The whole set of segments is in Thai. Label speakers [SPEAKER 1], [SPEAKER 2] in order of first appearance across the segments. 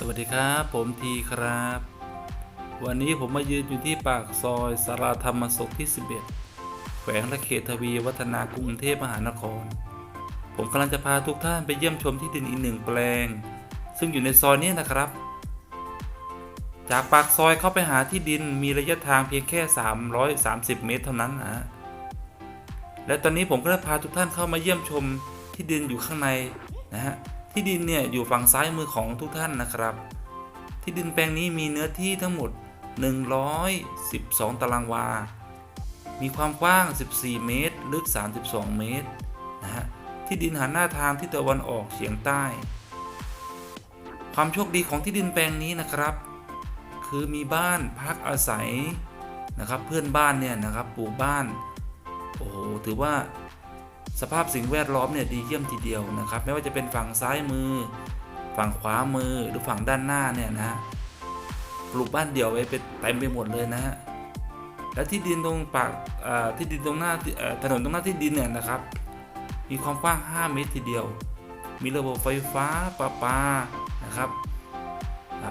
[SPEAKER 1] สวัสดีครับ ผมทีครับ วันนี้ผมมายืนอยู่ที่ปากซอยสาราธรรมสุขที่ 11 แขวงและเขตทวีวัฒนากรุงเทพมหานคร ผมกำลังจะพาทุกท่านไปเยี่ยมชมที่ดินอีกหนึ่งแปลง ซึ่งอยู่ในซอยนี้นะครับ จากปากซอยเข้าไปหาที่ดินมีระยะทางเพียงแค่ 330 เมตรเท่านั้นนะฮะและตอนนี้ผมก็ได้พาทุกท่านเข้ามาเยี่ยมชมที่ดินอยู่ข้างในนะฮะ ที่ดินเนี่ยอยู่ฝั่งซ้ายมือของทุกท่านนะครับ ที่ดินแปลงนี้มีเนื้อที่ทั้งหมด 112 ตารางวา มีความกว้าง 14 เมตร ลึก 32 เมตรนะฮะ ที่ดินหันหน้าทางทิศตะวันออกเฉียงใต้ ความโชคดีของที่ดินแปลงนี้นะครับ คือมีบ้านพักอาศัยนะครับ เพื่อนบ้านเนี่ยนะครับปลูกบ้าน โอ้โห ถือว่า สภาพสิ่งแวดล้อมเนี่ยดีเยี่ยมทีเดียวนะครับ ไม่ว่าจะเป็นฝั่งซ้ายมือ ฝั่งขวามือหรือฝั่งด้านหน้าเนี่ยนะฮะปลูกบ้านเดี่ยวไว้เป็นเต็มไปหมดเลยนะฮะและที่ดินตรงปากที่ดินตรงหน้าถนนตรงหน้าที่ดินเนี่ยนะครับ มีความกว้าง 5 เมตรทีเดียว มีระบบไฟฟ้าประปานะครับ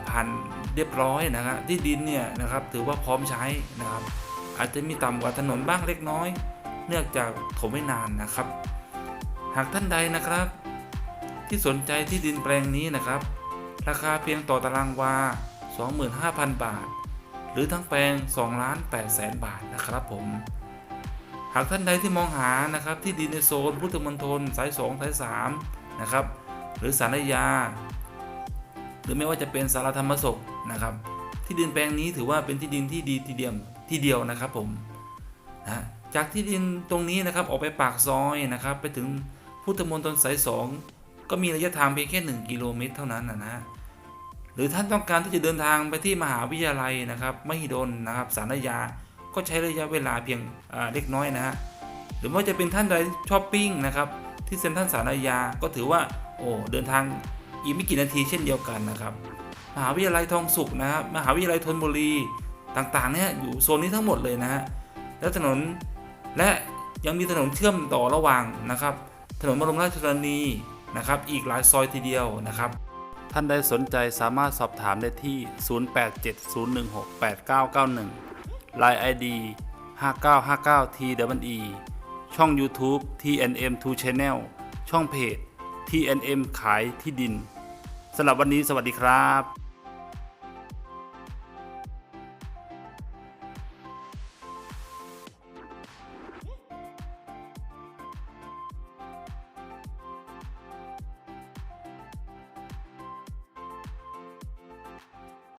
[SPEAKER 1] ผ่านเรียบร้อยนะครับที่ดินเนี่ยนะครับถือว่าพร้อมใช้นะครับ อาจจะมีต่ำกว่าถนนบ้างเล็กน้อย เนื่องจากถมไม่นานนะครับ หากท่านใดนะครับ ที่สนใจที่ดินแปลงนี้นะครับ ราคาเพียงต่อตารางวา 25,000 บาท หรือทั้งแปลง2ล้าน8แสนบาทนะครับผม หากท่านใดที่มองหานะครับที่ดินในโซนพุทธมณฑลสาย 2 สาย 3 นะครับ หรือสารยา หรือไม่ว่าจะเป็นสารธรรมศกนะครับที่ดินแปลงนี้ถือว่าเป็นที่ดินที่ดีทีเดียวที่เดียวนะครับผมนะ จากที่ดินตรงนี้นะครับออกไปปากซอยนะครับ ไปถึงพุทธมณฑลสายสองก็มีระยะทางเพียงแค่1กิโลเมตรเท่านั้นนะนะหรือท่านต้องการที่จะเดินทางไปที่มหาวิทยาลัยนะครับมหิดลนะครับสารยา ก็ใช้ระยะเวลาเพียงเล็กน้อยนะฮะหรือว่าจะเป็นท่านใดช้อปปิ้งนะครับที่เซ็นทรัลสารยาก็ถือว่าโอ้เดินทางอีกไม่กี่นาทีเช่นเดียวกันนะครับมหาวิทยาลัยทองสุขนะครับมหาวิทยาลัยธนบุรีต่างๆเนี่ยอยู่โซนนี้ทั้งหมดเลยนะฮะแล้วถนน และยังมีถนนเชื่อมต่อระหว่างนะครับ ถนนบรมราชชนนีนะครับ อีกหลายซอยทีเดียวนะครับ ท่านใดสนใจสามารถสอบถามได้ที่ 0870168991 Line ID 5959TWE ช่อง YouTube TNM2 Channel ช่องเพจ TNM ขายที่ดินสำหรับวันนี้สวัสดีครับ